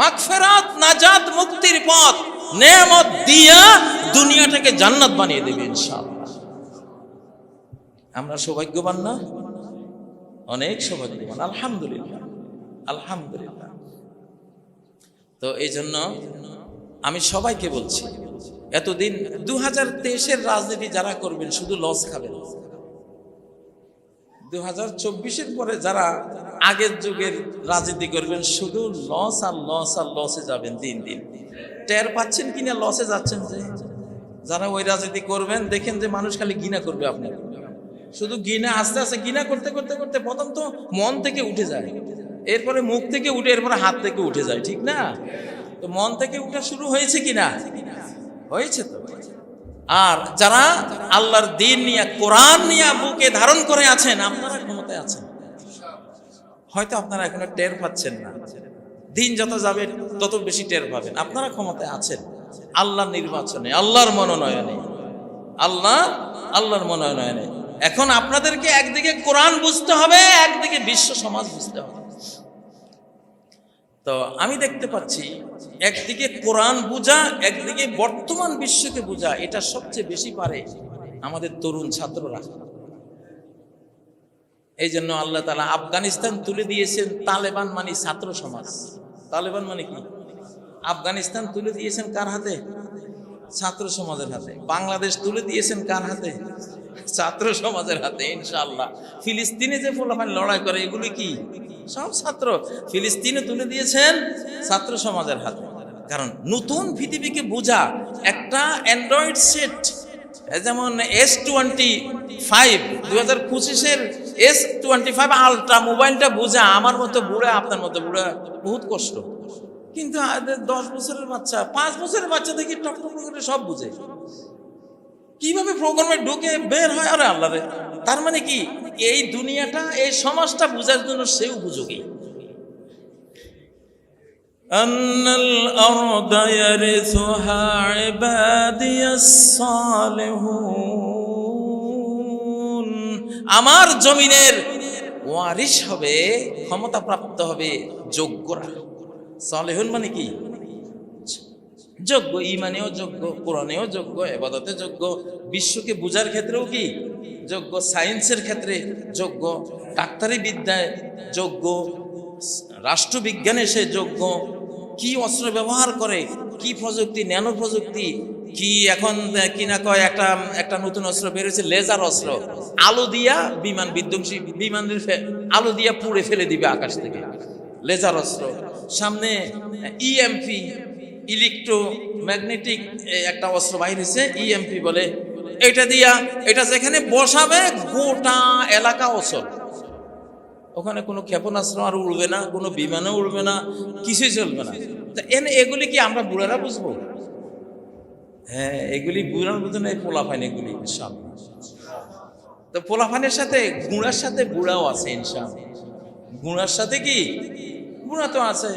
মাগফিরাত, নাজাত মুক্তির পথ, নেয়ামত দিয়া দুনিয়াটাকে জান্নাত বানিয়ে দেবে ইনশাআল্লাহ। আমরা সৌভাগ্যবান না? অনেক সৌভাগ্যবান, আলহামদুলিল্লাহ আলহামদুলিল্লাহ। তো এই জন্য আমি সবাইকে বলছি, এতদিন দু হাজার তেইশের রাজনীতি যারা করবেন, শুধু লস খাবেন। দু হাজার চব্বিশের পরে যারা আগের যুগের রাজনীতি করবেন, শুধু লস আর লস আর লসে যাবেন দিন দিন। টের পাচ্ছেন কিনা লসে যাচ্ছেন যে? যারা ওই রাজনীতি করবেন, দেখেন যে মানুষ খালি ঘৃণা করবে আপনাকে। শুধু ঘৃণা, আস্তে আস্তে ঘৃণা করতে করতে করতে প্রথম তো মন থেকে উঠে যায়। এরপরে মুখ থেকে উঠে, এরপরে হাত থেকে উঠে যায়, ঠিক না? তো মন থেকে উঠা শুরু হয়েছে কিনা? হয়েছে তো। আর যারা আল্লাহর দিন নিয়ে, কোরআন নিয়ে বুকে ধারণ করে আছেন, আপনারা ক্ষমতায় আছেন। হয়তো আপনারা এখনও টের পাচ্ছেন না। দিন যত যাবে, তত বেশি টের পাবেন। আপনারা ক্ষমতায় আছেন। আল্লাহর নির্বাচনে, আল্লাহর মনোনয়নে। আল্লাহ, আল্লাহর মনোনয়নে। এখন আপনাদেরকে একদিকে কোরআন বুঝতে হবে, একদিকে বিশ্ব সমাজ বুঝতে হবে। তো আমি দেখতে পাচ্ছি একদিকে কোরআন বুঝা, একদিকে বর্তমান বিশ্বকে বুঝা, এটা সবচেয়ে বেশি পারে আমাদের তরুণ ছাত্ররা। এই জন্য আল্লাহ তালা আফগানিস্তান তুলে দিয়েছেন তালেবান মানে ছাত্র সমাজ। তালেবান মানে কি? আফগানিস্তান তুলে দিয়েছেন কার হাতে? ছাত্র সমাজের হাতে। বাংলাদেশ তুলে দিয়েছেন কার হাতে? ছাত্র সমাজের হাতে, ইনশাআল্লাহ। ফিলিস্তিনে যে ফলাফল লড়াই করে, এগুলি কি? সব ছাত্র। ফিলিস্তিনে তুলে দিয়েছেন ছাত্র সমাজের হাতে। কারণ নতুন পৃথিবীকে বোঝা একটা অ্যান্ড্রয়েড সেট যেমন এস টোয়েন্টি ফাইভ দু হাজার পঁচিশের এস টোয়েন্টি ফাইভ আলট্রা মোবাইলটা বোঝা আমার মতো বুড়া, আপনার মতো বুড়া, বহুত কষ্ট। কিন্তু আমাদের দশ বছরের বাচ্চা পাঁচ বছরের বাচ্চা দেখি টক টক করে সব বুঝে কিভাবে প্রোগ্রামে ঢুকে বের হয় আরে আল্লাহ রে তার মানে কি এই দুনিয়াটা এই সমাজটা বোঝার জন্য সেও উপযোগী أن الأرض يرثها عبادي الصالحون আমার জমিনের ওয়ারিশ হবে ক্ষমতা প্রাপ্ত হবে যোগ্যরা সালেহুন মানে কি? যোগ্য, ইমানেও যোগ্য, কোরআনেও যোগ্য, এবাদতে যোগ্য, বিশ্বকে বোঝার ক্ষেত্রেও কি? যোগ্য, সায়েন্সের ক্ষেত্রে যোগ্য, ডাক্তারি বিদ্যায় যোগ্য, রাষ্ট্রবিজ্ঞানে সে যোগ্য, কি অস্ত্র ব্যবহার করে, কি প্রযুক্তি, ন্যানো প্রযুক্তি, কি এখন, কি না কয়, একটা একটা নতুন অস্ত্র বেরোছে লেজার অস্ত্র, আলো দিয়া বিমান বিধ্বংসী, বিমানের আলো দিয়া পুড়ে ফেলে দিবে আকাশ থেকে। লেজার অস্ত্র। সামনে ইএমপি ইলেকট্রো ম্যাগনেটিক একটা অস্ত্র বাইর হয়েছে ইএমপি বলে। এটা দিয়া, এটা যেখানে বসাবে, গোটা এলাকা অচল। ওখানে কোনো ক্ষেপণাস্ত্র আর উড়বে না, কোনো বিমানও উড়বে না, কিছুই চলবে না। তা এনে, এগুলি কি আমরা বুড়ারা বুঝব? হ্যাঁ এগুলি বুড়ার বুঝে না পোলাফাইন এগুলি, ইনশাআল্লাহ। তো পোলাফানের সাথে, গুঁড়ার সাথে বুড়াও আছে, ইনশাআল্লাহ। গুঁড়ার সাথে কি? গুঁড়া তো আছে।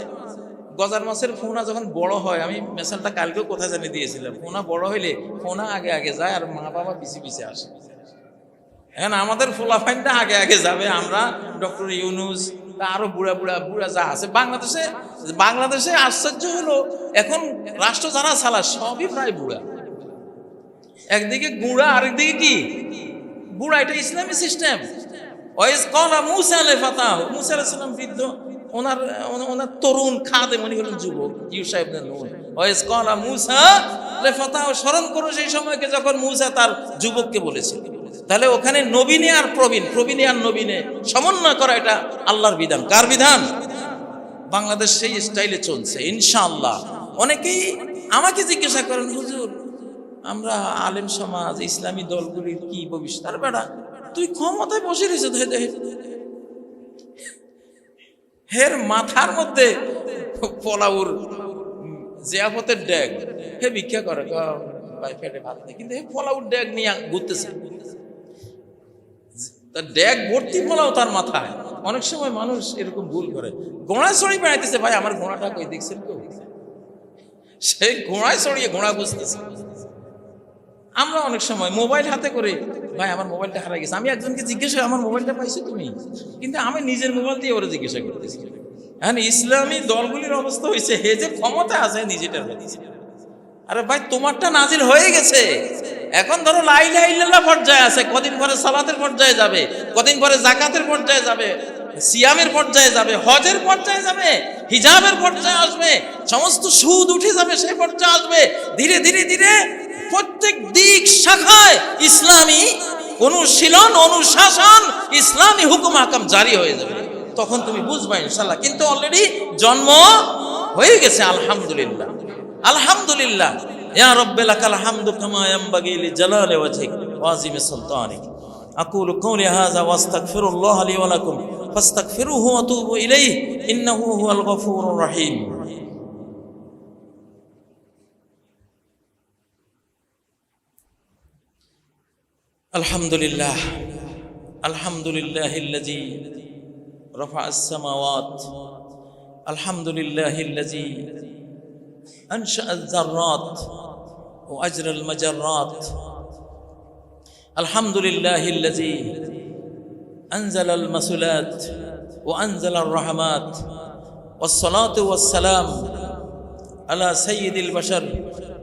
গজার মাছের ফোনা যখন বড় হয়, আমি মেশালটা কালকেও কোথায় জানি দিয়েছিলাম। ফোনা বড় হইলে ফোনা আগে আগে যায় আর মা বাবা পিছিয়ে পিছিয়ে আসে। এখন আমাদের ফোলাফাইনটা আগে আগে যাবে। আমরা ডক্টর ইউনুস আরও বুড়া বুড়া বুড়া যা আছে। বাংলাদেশে বাংলাদেশে আশ্চর্য হলো, এখন রাষ্ট্র যারা চালা সবই প্রায় বুড়া। একদিকে গুঁড়া, আরেকদিকে কি? বুড়া এটা ইসলামী সিস্টেম ওনার তরুণ খাদে মনে হলেন যুবক স্মরণ করো সেই সময়কে যখন মুসা তার যুবককে বলেছে তাহলে ওখানে নবীনে আর প্রবীণ, প্রবীণে আর নবীনে সমন্বয় করা এটা আল্লাহর বিধান। কার বিধান? বাংলাদেশ সেই স্টাইলে চলছে, ইনশাআল্লাহ। অনেকেই আমাকে জিজ্ঞাসা করেন, হুজুর, আমরা আলেম সমাজ, ইসলামী দলগুলির কি ভবিষ্যৎ? বেড়া তুই ক্ষমতায় বসে রয়েছে হের মাথার মধ্যে পোলাউর জিয়াফতের ড্যাগ। হে ভিক্ষা করে কিন্তু হে পোলাউর ড্যাগ নিয়ে ঘুরতেছে। তার ড্যাগ ভর্তি পোলাও তার মাথায়। অনেক সময় মানুষ এরকম ভুল করে। ঘোড়ায় চড়ি বেড়াইতেছে, ভাই, আমার ঘোড়াটা কই, দেখছেন কেউ সেই ঘোড়ায় চড়িয়ে ঘোড়া বুঝতেছে আমরা অনেক সময় মোবাইল হাতে করে, ভাই, আমার মোবাইলটা হারা গেছে। আমি একজনকে জিজ্ঞাসা আমার মোবাইলটা পাইছো তুমি? কিন্তু আমি নিজের মোবাইল দিয়ে ওরা জিজ্ঞাসা করতেছি। এখন ইসলামী দলগুলির অবস্থা হয়েছে হে যে ক্ষমতা আছে নিজেটার আরে ভাই, তোমারটা নাজিল হয়ে গেছে। এখন ধরো লাইলা পর্যায়ে আছে, কদিন পরে সালাতের পর্যায়ে যাবে, কদিন পরে জাকাতের পর্যায়ে যাবে, সিয়ামের পর্যায়ে যাবে, হজের পর্যায়ে যাবে, হিজাবের পর্যায়ে আসবে, সমস্ত সুদ উঠে যাবে সেই পর্যায়ে আসবে। ধীরে ধীরে ধীরে প্রত্যেক দিক শাখায় ইসলামী অনুশীলন, অনুশাসন, ইসলামী হুকুম হাকাম জারি হয়ে যাবে। তখন তুমি বুঝবা ইনশাল্লাহ কিন্তু অলরেডি জন্ম হয়ে গেছে, আলহামদুলিল্লাহ। আলহামদুলিল্লাহ। ইয়া রব্বে লাকাল হামদু কামা ইয়ানবাগি লিজালালি ওয়াজহিক ওয়া আযিমি সুলতানিক। আকুলু কওলি হাযা ওয়াস্তাগফিরুল্লাহ লি ওয়া লাকুম। ফাস্তাগফিরুহু ওয়া তুবু ইলাইহি। ইন্নাহু হুয়াল গফুরুর রহিম। الحمد لله الحمد لله الذي رفع السماوات الحمد لله الذي أنشأ الذرات وأجرى المجرات الحمد لله الذي أنزل المسلات وأنزل الرحمات والصلاة والسلام على سيد البشر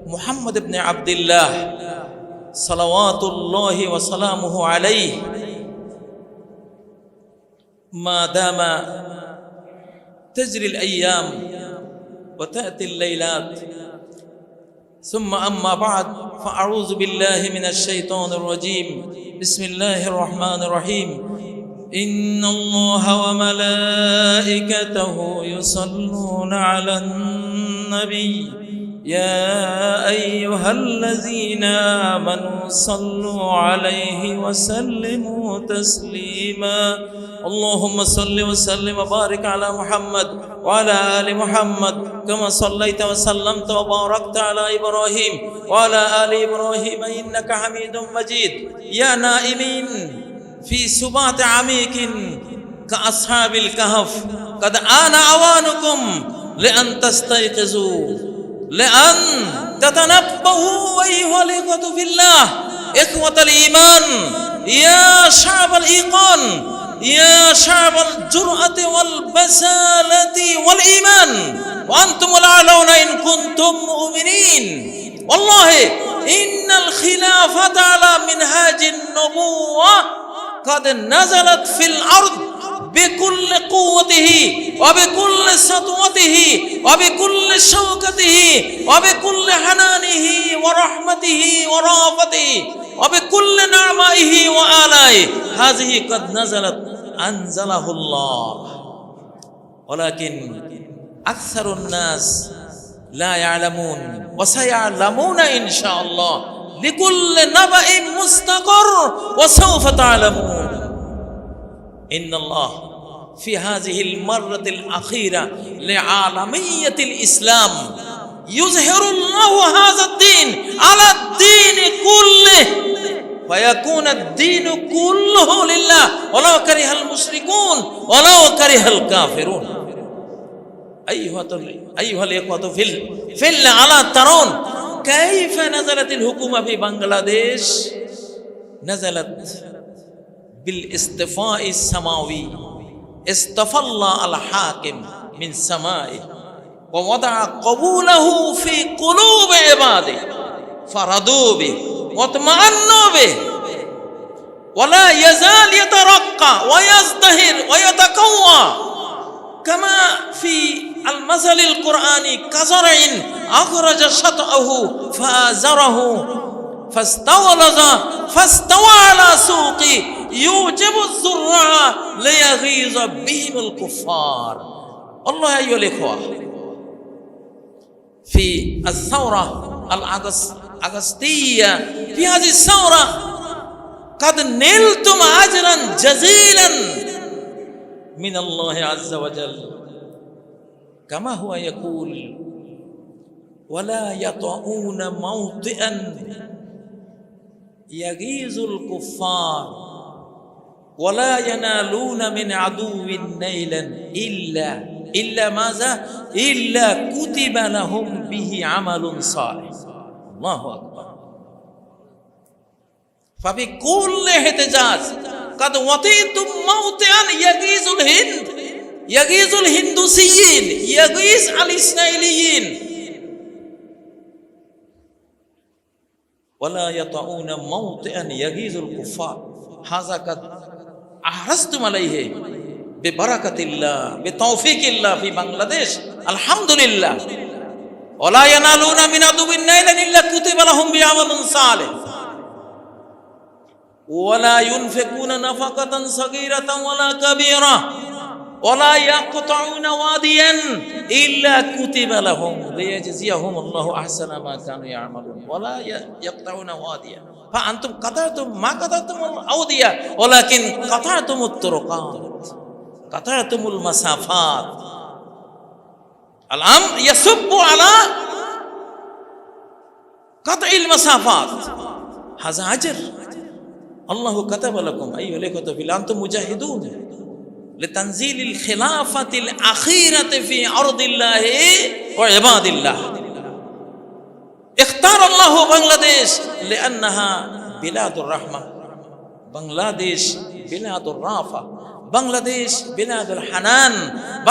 محمد بن عبد الله. صلوات الله وسلامه عليه. ما دام تجري الأيام وتأتي الليلات ثم أما بعد فأعوذ بالله من الشيطان الرجيم. بسم الله الرحمن الرحيم. إن الله وملائكته يصلون على النبي. يا أيها الذين آمنوا صلوا عليه وسلموا تسليما. اللهم صل وسلم وبارك على محمد وعلى آل محمد كما صليت وسلمت وباركت على إبراهيم وعلى آل إبراهيم إنك حميد مجيد. يا نائمين في سبات عميق كأصحاب الكهف. قد آن أوانكم لأن تستيقظوا. لأن تتنبهوا أيها الإخوة في الله إخوة الإيمان يا شعب الإيقان يا شعب الجرأة والبسالة والإيمان وأنتم الأعلون إن كنتم مؤمنين والله إن الخلافة على منهاج النبوة قد نزلت في الأرض بكل قوته অবিকুল্লে সাতুমতিহি অবিকুল্লে শওকাতিহি অবিকুল্লে হানানিহি ওয়া রাহমাতিহি ওয়া রাফাতিহি অবিকুল্লে নামাইহি ওয়া আলাই হাযিহি কদ নাযালাত আনজালাহুল্লাহ। ওয়ালাকিন আকসারুন নাস লা ইয়ালামুন ওয়া সায়ালামুনা ইনশাআল্লাহ। লিকুল্লি নাবাইন মুস্তাকর ওয়া সাওফা তা'লামুন ইন্নাল্লাহ في هذه المرة الأخيرة لعالمية الإسلام يظهر الله هذا الدين على الدين كله ويكون الدين كله لله. ولو كره المشركون ولو كره الكافرون. أيها أيها الإخوة في في على ترون كيف نزلت الحكومة في بنغلاديش؟ نزلت بالإصطفاء السماوي. اصطفى الله الحاكم من سمائه ووضع قبوله في قلوب عباده فرضوا به واطمأنوا به. ولا يزال يترقى ويزدهر ويتقوى كما في المثل القرآني كزرع أخرج شطأه فآزره فاستولد فاستوى على سوقه يوجب الزراع ليغيظ بهم الكفار. الله أيها الإخوة في الثورة الأغسطية في هذه الثورة قد نلتم أجرا جزيلا من الله عز وجل. كما هو يقول ولا يطعون موطئا يغيظ الكفار. ولا ينالون من عدو نيلا إلا إلا ماذا؟ إلا كتب لهم به عمل صالح. الله أكبر. فبكل احتجاج قد وطيتم موطئا يغيظ الهند. يغيظ الهندوسيين يغيظ الإسرائيليين ولا يطعون موطئا يغيظ الكفار. هذا قد আহরাস্তুম আলাইহে বে বারাকাতিল্লাহ বে তৌফিকিল্লাহ ফি বাংলাদেশ। আলহামদুলিল্লাহ। ওলা ইয়ানালুনা মিন আদুবিন নাইলান ইল্লা কুতিবা লাহুম বিআমালুন সালিহ। ওয়ালা ইউনফিকুনা নাফাকাতান সাগীরাতান ওয়ালা কাবীরা। ওয়ালা ইয়াকতাউনা ওয়াদিয়ান ইল্লা কুতিবা লাহুম লিয়াজজিয়াহুম আল্লাহু আহসানা মা কানু ইয়ামালুন। ওয়ালা ইয়াকতাউনা ওয়াদিয়ান। فأنتم قطعتم ما قطعتم الأودية ولكن قطعتم الطرقات قطعتم المسافات. الأمر يصب على قطع المسافات. هذا أجر. الله كتب لكم أيها الإخوة في أنتم مجاهدون. لتنزيل الخلافة الأخيرة في أرض الله وعباد الله. ইখতার আল্লাহ বাংলাদেশ লেআন্নাহা বিলাদুর রহমা। বাংলাদেশ বিলাদুর রাফা। বাংলাদেশ বিলাদুল হানান।